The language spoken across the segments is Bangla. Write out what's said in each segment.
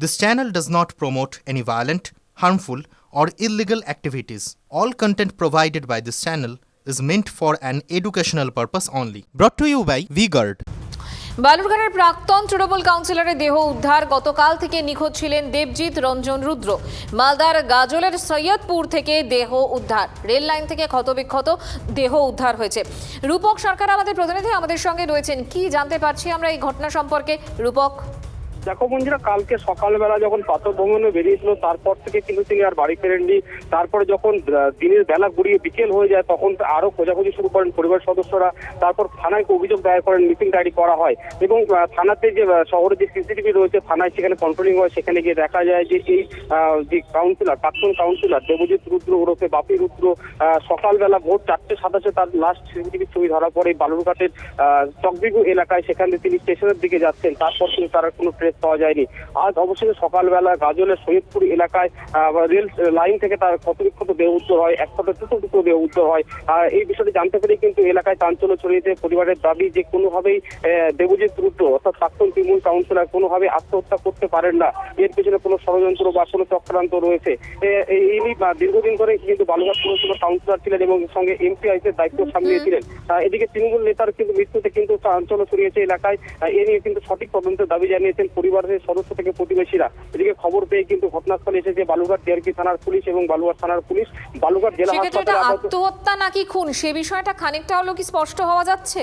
This channel does not promote any violent, harmful, or illegal activities. All content provided by this channel is meant for an educational purpose only. Brought to you by VGuard. বালুরঘাটের প্রাক্তন তৃণমূল কাউন্সিলরের দেহ উদ্ধার গতকাল থেকে নিখোঁজ ছিলেন দেবজিৎ রঞ্জন রুদ্র মালদার গাজলের সৈয়দপুর থেকে দেহ উদ্ধার রেল লাইন থেকে ক্ষতবিক্ষত দেহ উদ্ধার হয়েছে রূপক সরকার আমাদের প্রতিনিধি আমাদের সঙ্গে রয়েছেন কি জানতে পারছি আমরা এই ঘটনা সম্পর্কে রূপক দেখো বন্ধুরা, কালকে সকালবেলা যখন পাথর ভ্রমণে বেরিয়েছিল, তারপর থেকে কিন্তু তিনি আর বাড়ি ফেরেননি। তারপরে যখন দিনের বেলা গড়িয়ে বিকেল হয়ে যায়, তখন আরও খোঁজাখুঁজি শুরু করেন পরিবার সদস্যরা। তারপর থানায় অভিযোগ দায়ের করেন মিসিং ডায়েরি করা হয়। এবং থানাতে যে শহরে যে সিসিটিভি রয়েছে, থানায় সেখানে কন্ট্রোলিং হয়। সেখানে গিয়ে দেখা যায় যে এই যে কাউন্সিলর প্রাক্তন কাউন্সিলর দেবজিৎ রুদ্র ওরফে বাপি রুদ্র সকালবেলা ভোর চারটে সাতাশে তার লাস্ট সিসিটিভি ছবি ধরা পড়ে। বালুরঘাটের চকবিগু এলাকায় সেখানে তিনি স্টেশনের দিকে যাচ্ছেন। তারপর কিন্তু তারা কোনো ট্রেস পাওয়া যায়নি। আজ অবশেষে সকালবেলা গাজলের সৈয়দপুর এলাকায় রেল লাইন থেকে তার ক্ষতবিক্ষত দেহ উদ্ধার হয় একশত টুকরো টুকরো দেহ উদ্ধার হয় এই বিষয়টি জানতে পেরে কিন্তু এলাকায় চাঞ্চল্য ছড়িয়েছে পরিবারের দাবি যে কোনোভাবেই দেবজিৎ রুদ্র অর্থাৎ প্রাক্তন তৃণমূল কাউন্সিলর কোনোভাবে আত্মহত্যা করতে পারেন না। এর পিছনে কোনো ষড়যন্ত্র বা কোনো চক্রান্ত রয়েছে। এই দীর্ঘদিন ধরে কিন্তু বালুঘাট পুরসভা কাউন্সিলর ছিলেন এবং সঙ্গে এমপি আইসের দায়িত্ব সামলিয়েছিলেন। এদিকে তৃণমূল নেতার কিন্তু মৃত্যুতে কিন্তু চাঞ্চল্য ছড়িয়েছে এলাকায়। এ নিয়ে কিন্তু সঠিক তদন্তের দাবি জানিয়েছেন পরিবারের সদস্য থেকে প্রতিবেশীরা। এদিকে খবর পেয়ে কিন্তু ঘটনাস্থলে এসেছে বালুঘাট ডিআরপি থানার পুলিশ এবং বালুঘাট থানার পুলিশ। বালুঘাট জেলা হাসপাতালে আত্মহত্যা নাকি খুন? সে বিষয়টা খানিকটা হলো কি স্পষ্ট হওয়া যাচ্ছে?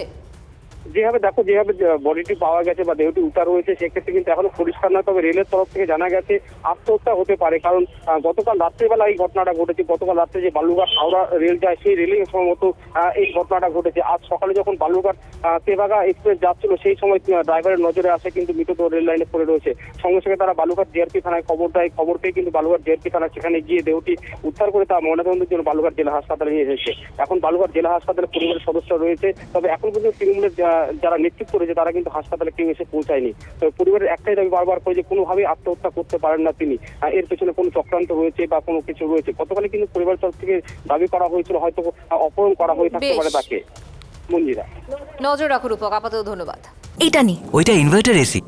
যেভাবে দেখো, যেভাবে বডিটি পাওয়া গেছে বা দেহটি উদ্ধার হয়েছে সেক্ষেত্রে কিন্তু এখনও পরিষ্কার নয়। তবে রেলের তরফ থেকে জানা গেছে, আত্মহত্যা হতে পারে। কারণ গতকাল রাত্রেবেলা এই ঘটনাটা ঘটেছে। গতকাল রাত্রে যে বালুঘাট হাওড়া রেল যায়, সেই রেলে সম্ভবত এই ঘটনাটা ঘটেছে। আজ সকালে যখন বালুঘাট তেভাগা এক্সপ্রেস যাচ্ছিল, সেই সময় ড্রাইভারের নজরে আসে কিন্তু মৃতদেহ রেল লাইনে পড়ে রয়েছে। সঙ্গে সঙ্গে তারা বালুঘাট জিআরপি থানায় খবর দেয়। খবর পেয়ে কিন্তু বালুঘাট জিআরপি থানা সেখানে গিয়ে দেহটি উদ্ধার করে তা ময়নাতদন্তের জন্য বালুঘাট জেলা হাসপাতালে নিয়ে এসেছে। এখন বালুঘাট জেলা হাসপাতালে পরিবারের সদস্য রয়েছে। তবে এখন পর্যন্ত তৃণমূলের যারা নেতৃত্ব করেছে তারা কিন্তু হাসপাতালে কেউ এসে পৌঁছায়নি। তো পরিবারের একটাই দাবি বারবার করে যে কোনোভাবে আত্মহত্যা করতে পারেন না তিনি। এর পেছনে কোনো চক্রান্ত রয়েছে বা কোনো কিছু রয়েছে? গতকালে কিন্তু পরিবার তরফ থেকে দাবি করা হয়েছিল হয়তো অপহরণ করা হয়ে থাকতে পারে তাকে। মন্দিরা নজর রাখো রূপক আপাতত ধন্যবাদ। এটা নি ওইটা ইনভার্টার এসি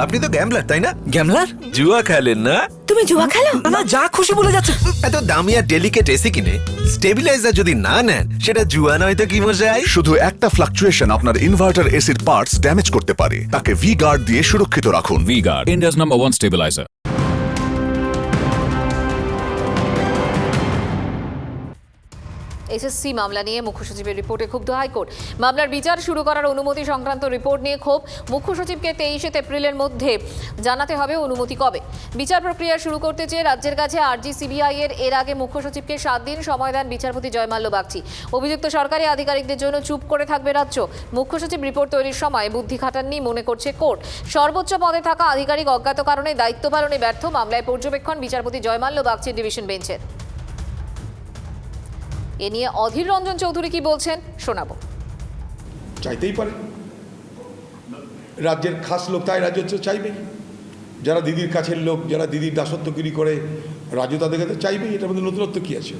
আপনি তো গ্যামলার তাই না? গ্যামলার জুয়া খেলেন না? তুমি জুয়া খেলো? না না যা খুশি বলে যাচ্ছে। এত দামি আর ডেলিকেট এসি কিনে স্টেবিলাইজার যদি না নেন সেটা জুয়া নয় তো কি মশাই? শুধু একটা ফ্লাকচুয়েশন আপনার ইনভার্টার এসির পার্টস ড্যামেজ করতে পারে। তাকে ভি গার্ড দিয়ে সুরক্ষিত রাখুন। V guard India's number one stabilizer. SSC মামলা নিয়ে মুখ্য সচিবের রিপোর্টে ক্ষুব্ধ হাইকোর্ট। মামলার বিচার শুরু করার অনুমতি সংক্রান্ত রিপোর্ট নিয়ে ক্ষোভ। মুখ্য সচিবকে তেইশে এপ্রিলের মধ্যে জানাতে হবে অনুমতি কবে? বিচার প্রক্রিয়া শুরু করতে চেয়ে রাজ্যের কাছে আরজি সিবিআই এর এর আগে মুখ্য সচিবকে সাত দিন সময় দেন বিচারপতি জয়মাল্য বাগচি। অভিযুক্ত সরকারি আধিকারিকদের জন্য চুপ করে থাকবে রাজ্য। মুখ্য সচিব রিপোর্ট তৈরির সময় বুদ্ধি খাটাননি মনে করছে কোর্ট। সর্বোচ্চ পদে থাকা আধিকারিক অজ্ঞাত কারণে দায়িত্ব পালনে ব্যর্থ। মামলায় পর্যবেক্ষণ বিচারপতি জয়মাল্য বাগচির ডিভিশন বেঞ্চের। এ নিয়ে অধীর রঞ্জন চৌধুরী কি বলছেন শোনাব। চাইতেই পারে। রাজ্যের খাস লোক তাই রাজ্য চাইবে যারা দিদির কাছের লোক, যারা দিদির দাসত্বগিরি করে, রাজ্য তাদের কাছে চাইবে এটার মধ্যে নতুনত্ব কী আছে?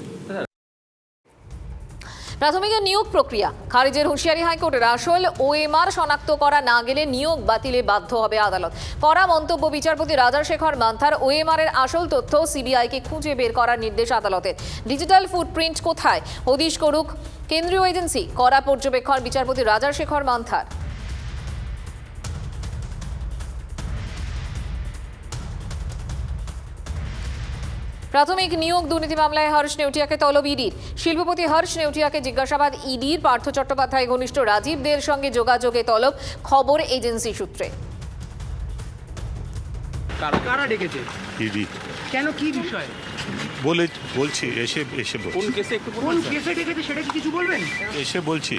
প্রাথমিকের নিয়োগ প্রক্রিয়া। খারিজের হুঁশিয়ারি হাইকোর্টের আসল ওএমআর শনাক্ত করা না গেলে নিয়োগ বাতিলে বাধ্য হবে আদালত। করা মন্তব্য বিচারপতি রাজাশেখর মান্থার ওএমআর এর আসল তথ্য সিবিআইকে খুঁজে বের করার নির্দেশ আদালতের ডিজিটাল ফুটপ্রিন্ট কোথায়? হদিশ করুক কেন্দ্রীয় এজেন্সি। করা পর্যবেক্ষণ বিচারপতি রাজাশেখর মান্থার। প্রাথমিক নিয়োগ দুর্নীতি মামলায় হর্ষ নেউটিয়াকে তলব ইডির। শিল্পপতি হর্ষ নেউটিয়াকে জিজ্ঞাসাবাদ ইডির। পার্থ চট্টোপাধ্যায় ঘনিষ্ঠ রাজীব দের সঙ্গে যোগাযোগে তলব খবর এজেন্সি সূত্রে। কারা ডেকেছে? ইডি। কেন কি বিষয়? বলে বলছি এসে এসে কোন কেসে কোন কেসে ডেকেছে সেটা কি কিছু বলবেন? এসে বলছি।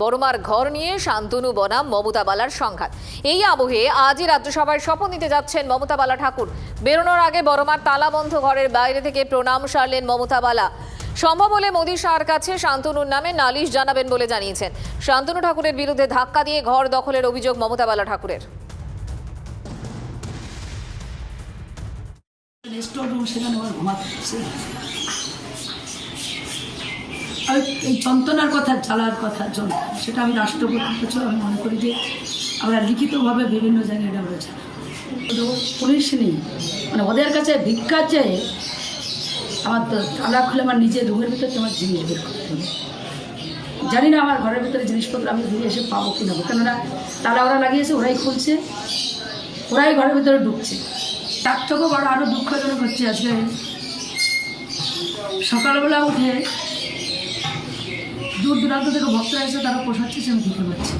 বড়মার ঘর নিয়ে শান্তনু বনাম মমতা বালার সংঘাত। এই আবহে আজই রাজ্যসভায় শপথ নিতে যাচ্ছেন মমতা বালা ঠাকুর। বেরোনোর আগে বড়মার তালাবন্ধ ঘরের বাইরে থেকে প্রণাম সারলেন মমতা বালা। সম্ভব হলে মোদী শাহর কাছে শান্তনুর নামে নালিশ জানাবেন বলে জানিয়েছেন। শান্তনু ঠাকুরের বিরুদ্ধে ধাক্কা দিয়ে ঘর দখলের অভিযোগ মমতা বালা ঠাকুরের। সেখানে আমার এই যন্ত্রণার কথা, জ্বালার কথা যন্ত্রণা সেটা আমি রাষ্ট্রপতির কাছেও আমি মনে করি যে আমরা লিখিতভাবে বিভিন্ন জায়গায় এটা জানাব। পুলিশ নেই। মানে ওদের কাছে ভিক্ষা চেয়ে আমার তো তালা খুলে আমার নিজের রুমের ভিতরে তোমার জিনিস বের করতে হবে। জানি না আমার ঘরের ভিতরে জিনিসপত্র আমি ঘুরে এসে পাবো কি না কেননা তালা ওরা লাগিয়েছে, ওরাই খুলছে, ওরাই ঘরের ভিতরে ঢুকছে। তার থেকেও বড় আরও দুঃখজনক হচ্ছে, আজকে সকালবেলা উঠে দূর দূরান্ত থেকে ভক্তরা এসে তারা পোষাচ্ছে সে আমি দিতে পারছি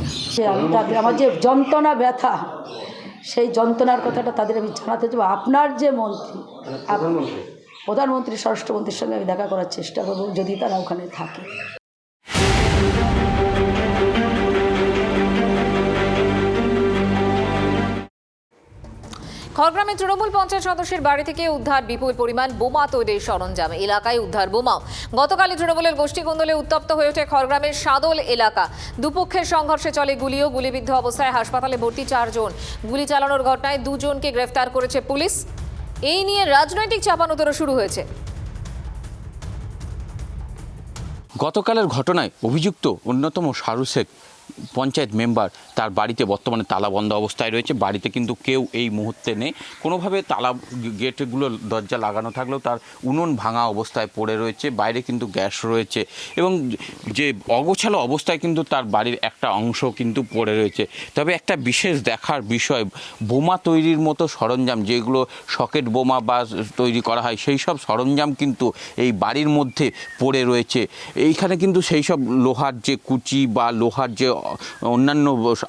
আমি তাদের আমার যে যন্ত্রণা ব্যথা সেই যন্ত্রণার কথাটা তাদের আমি জানাতে চাবো আপনার যে মন্ত্রী প্রধানমন্ত্রী স্বরাষ্ট্রমন্ত্রীর সঙ্গে আমি দেখা করার চেষ্টা করব যদি তারা ওখানে থাকে। খড়গ্রামে তৃণমূল পঞ্চায়েত সদস্যের বাড়ি থেকে উদ্ধার বিপুল পরিমাণ বোমা তৈরির সরঞ্জাম। এলাকায় উদ্ধার বোমাও গতকালই তৃণমূলের গোষ্ঠী কোন্দলে উত্তপ্ত হয়ে ওঠে খড়গ্রামের সাদল এলাকা। দুপক্ষের সংঘর্ষে চলে গুলিও, গুলিবিদ্ধ অবস্থায় হাসপাতালে ভর্তি চারজন। গুলি চালানোর ঘটনায় দুজনকে গ্রেফতার করেছে পুলিশ। এই নিয়ে রাজনৈতিক চাপানোতরও শুরু হয়েছে। গতকালের ঘটনায় অভিযুক্ত অন্যতম শাহরুখ শেখ পঞ্চায়েত মেম্বার তার বাড়িতে বর্তমানে তালা বন্ধ অবস্থায় রয়েছে। বাড়িতে কিন্তু কেউ এই মুহূর্তে নেই। কোনোভাবে তালা গেটগুলো দরজা লাগানো থাকলেও তার উনুন ভাঙা অবস্থায় পড়ে রয়েছে। বাইরে কিন্তু গ্যাস রয়েছে এবং যে অগোছালো অবস্থায় কিন্তু তার বাড়ির একটা অংশ কিন্তু পড়ে রয়েছে। তবে একটা বিশেষ দেখার বিষয়, বোমা তৈরির মতো সরঞ্জাম যেগুলো সকেট বোমা বা তৈরি করা হয়, সেই সব সরঞ্জাম কিন্তু এই বাড়ির মধ্যে পড়ে রয়েছে। এইখানে কিন্তু সেই সব লোহার যে কুচি বা লোহার যে অন্যান্য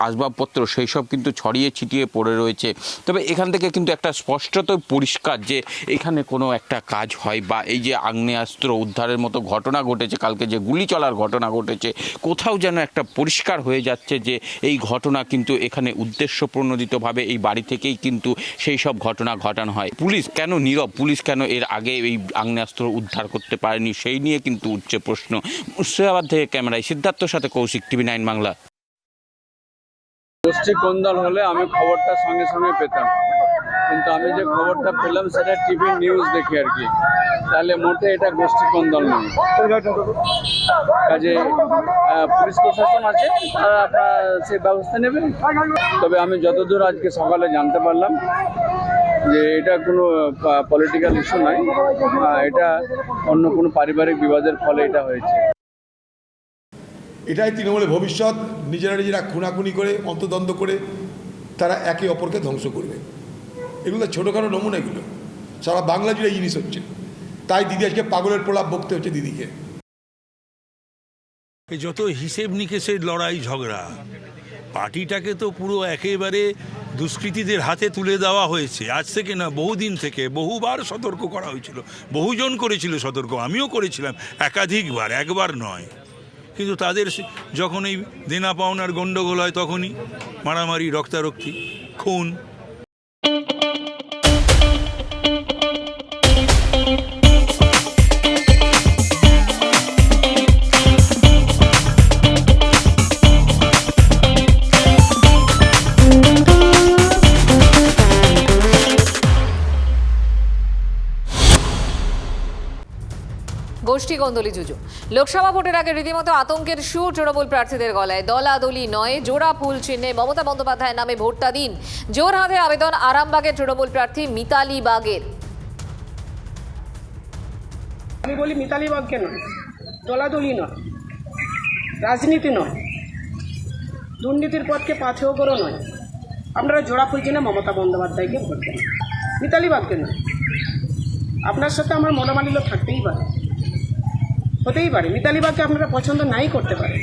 আসবাবপত্র সেই সব কিন্তু ছড়িয়ে ছিটিয়ে পড়ে রয়েছে। তবে এখান থেকে কিন্তু একটা স্পষ্টত পরিষ্কার যে এখানে কোনো একটা কাজ হয় বা এই যে আগ্নেয়াস্ত্র উদ্ধারের মতো ঘটনা ঘটেছে, কালকে যে গুলি চলার ঘটনা ঘটেছে, কোথাও যেন একটা পরিষ্কার হয়ে যাচ্ছে যে এই ঘটনা কিন্তু এখানে উদ্দেশ্য প্রণোদিতভাবে এই বাড়ি থেকেই কিন্তু সেই সব ঘটনা ঘটানো হয়। পুলিশ কেন নীরব? পুলিশ কেন এর আগে এই আগ্নেয়াস্ত্র উদ্ধার করতে পারেনি? সেই নিয়ে কিন্তু উঠছে প্রশ্ন। মুর্শিদাবাদ থেকে ক্যামেরায় সিদ্ধার্থর সাথে কৌশিক, টিভি নাইন বাংলা। গোষ্ঠী কোন্দল হলে আমি খবরটা সঙ্গে সঙ্গে পেতাম। কিন্তু আমি যে খবরটা পেলাম, সেটা টিভি নিউজ দেখে আর কি। তাহলে মোটে এটা গোষ্ঠী কোন্দল নয়। কাজে পুলিশ প্রশাসন আছে, তারা আপনার সেই ব্যবস্থা নেবেন তবে আমি যতদূর আজকে সকালে জানতে পারলাম যে এটা কোনো পলিটিক্যাল ইস্যু নয়। এটা অন্য কোনো পারিবারিক বিবাদের ফলে এটা হয়েছে। এটাই তৃণমূলের ভবিষ্যৎ, নিজেরা নিজেরা খুনাখুনি করে অন্তদ্বন্দ্ব করে, তারা একে অপরকে ধ্বংস করবে। এগুলো ছোটোখাটো নমুনা এগুলো। সারা বাংলা জুড়ে জিনিস হচ্ছে। তাই দিদি আজকে পাগলের প্রলাপ বকতে হচ্ছে দিদিকে। যত হিসেব নিকেশের লড়াই ঝগড়া, পার্টিটাকে তো পুরো একেবারে দুষ্কৃতীদের হাতে তুলে দেওয়া হয়েছে। আজ থেকে না, বহুদিন থেকে, বহুবার সতর্ক করা হয়েছিল। বহুজন করেছিল সতর্ক, আমিও করেছিলাম, একাধিকবার, একবার নয়। কিন্তু তাদের যখন এই দেনা পাওনার গণ্ডগোল হয় তখনই মারামারি রক্তারক্তি খুন গন্দলি জুজু। লোকসভা ভোটের আগে রীতিমতো আতঙ্কের সুর তৃণমূল প্রার্থীদের গলায়। দলাদলি নয়, জোড়া ফুল চিহ্নে মমতা বন্দ্যোপাধ্যায়ের নামে ভোটটা দিন জোর হাতে আবেদন আরামবাগের তৃণমূল প্রার্থী মিতালি বাগের। আমি বলি মিতালি বাগকে নয় দলাদলি নয়, রাজনীতি নয়, দুর্নীতির পথকে পাথেও করো নয়। আপনারা জোড়া ফুল চিনে মমতা বন্দ্যোপাধ্যায়কে ভোট দেন। মিতালি বাগকে নয় আপনার সাথে আমার মনোমালিন্য থাকতেই পারে। হতেই পারে। মিতালি বাগকে আপনারা পছন্দ নাই করতে পারে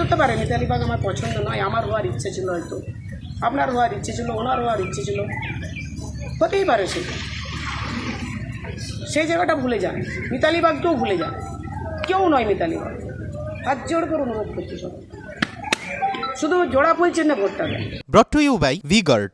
হতে পারে মিতালি বাগ আমার পছন্দ নয় আমার হওয়ার ইচ্ছে ছিল হয়তো। আপনার হওয়ার ইচ্ছে ছিল ওনার হওয়ার ইচ্ছে ছিল। হতেই পারে সেটা সেই জায়গাটা ভুলে যান। মিতালি বাগকেও ভুলে যান। কেউ নয় মিতালি বাগ। হাত জোড় করে অনুরোধ করতে শুধু জোড়া ফুল চিহ্নে ভোটটা দেন। Brought to you by V-Guard,